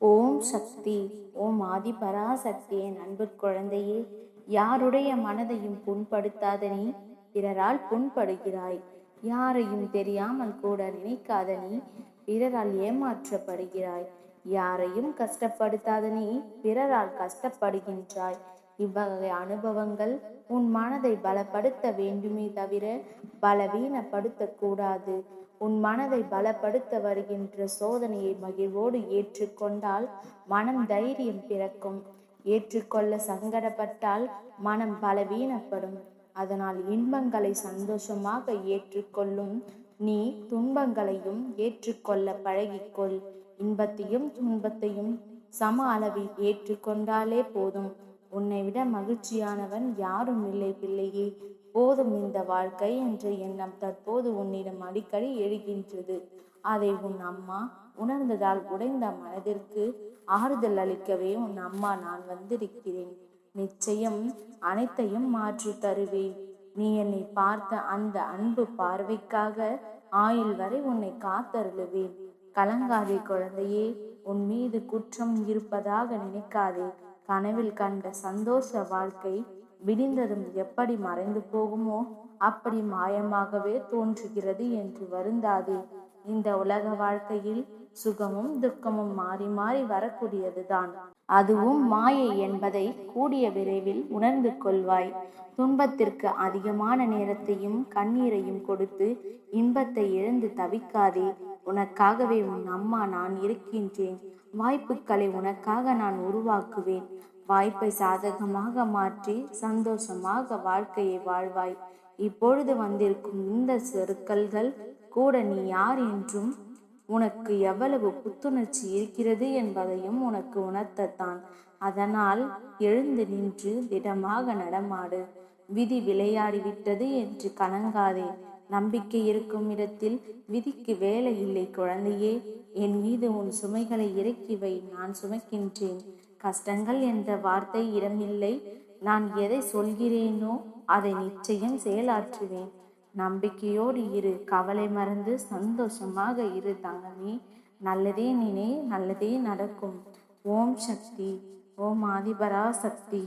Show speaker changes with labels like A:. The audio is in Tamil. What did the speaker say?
A: ஓம் சக்தி ஓம் ஆதிபராசக்தி என் அன்பு குழந்தையே யாருடைய மனதையும் புண்படுத்தாத நீ பிறரால் புண்படுகிறாய். யாரையும் தெரியாமல் கூட நினைக்காத நீ பிறரால் ஏமாற்றப்படுகிறாய். யாரையும் கஷ்டப்படுத்தாத நீ பிறரால் கஷ்டப்படுகின்றாய். இவ்வகை அனுபவங்கள் உன் மனதை பலப்படுத்த வேண்டுமே தவிர பலவீனப்படுத்த கூடாது உன் மனதை பலப்படுத்த வருகின்ற சோதனையை மகிழ்வோடு ஏற்றுக்கொண்டால் மனம் தைரியம் பிறக்கும். ஏற்றுக்கொள்ள சங்கடப்பட்டால் மனம் பலவீனப்படும். அதனால் இன்பங்களை சந்தோஷமாக ஏற்றுக்கொள்ளும் நீ துன்பங்களையும் ஏற்றுக்கொள்ள பழகிக்கொள். இன்பத்தையும் துன்பத்தையும் சம அளவில் ஏற்றுக்கொண்டாலே போதும். உன்னை விட மகிழ்ச்சியானவன் யாரும் இல்லை பிள்ளையே. போதும் இந்த வாழ்க்கை என்ற எண்ணம் தற்போது உன்னிடம் அடிக்கடி எழுகின்றது. அதை உன் அம்மா உணர்ந்ததால் உடைந்த மனதிற்கு ஆறுதல் அளிக்கவே உன் அம்மா நான் வந்திருக்கிறேன். நிச்சயம் அனைத்தையும் மாற்றி தருவேன். நீ என்னை பார்த்த அந்த அன்பு பார்வைக்காக ஆயுள் வரை உன்னை காத்தருளுவேன். கலங்காதே குழந்தையே உன் மீது குற்றம் இருப்பதாக நினைக்காதே. கனவில் கண்ட சந்தோஷ வாழ்க்கை விடிந்ததும் எப்படி மறைந்து போகுமோ அப்படி மாயமாகவே தோன்றுகிறது என்று வருந்தாதே. இந்த உலக வாழ்க்கையில் சுகமும் துக்கமும் மாறி மாறி வரக்கூடியதுதான். அதுவும் மாயை என்பதை கூடிய விரைவில் உணர்ந்து கொள்வாய். துன்பத்திற்கு அதிகமான நேரத்தையும் கண்ணீரையும் கொடுத்து இன்பத்தை இழந்து தவிக்காதே. உனக்காகவே உன் அம்மா நான் இருக்கின்றேன். வாய்ப்புகளை உனக்காக நான் உருவாக்குவேன். வாய்ப்பை சாதகமாக மாற்றி சந்தோஷமாக வாழ்க்கையை வாழ்வாய். இப்பொழுது வந்திருக்கும் இந்த செருக்கல்கள் கூட நீ யார் என்றும் உனக்கு எவ்வளவு புத்துணர்ச்சி இருக்கிறது என்பதையும் உனக்கு உணர்த்தத்தான். அதனால் எழுந்து நின்று திடமாக நடமாடு. விதி விளையாடிவிட்டது என்று கலங்காதே. நம்பிக்கை இருக்கும் இடத்தில் விதிக்கு வேலை இல்லை குழந்தையே. என் மீது உன் சுமைகளை இறக்கி வை நான் சுமக்கின்றேன். கஷ்டங்கள் என்ற வார்த்தை இடமில்லை. நான் எதை சொல்கிறேனோ அதை நிச்சயம் செயலாற்றுவேன். நம்பிக்கையோடு இரு கவலை மறந்து சந்தோஷமாக இரு தங்கமே. நல்லதே நினை நல்லதே நடக்கும். ஓம் சக்தி ஓம் ஆதிபரா சக்தி.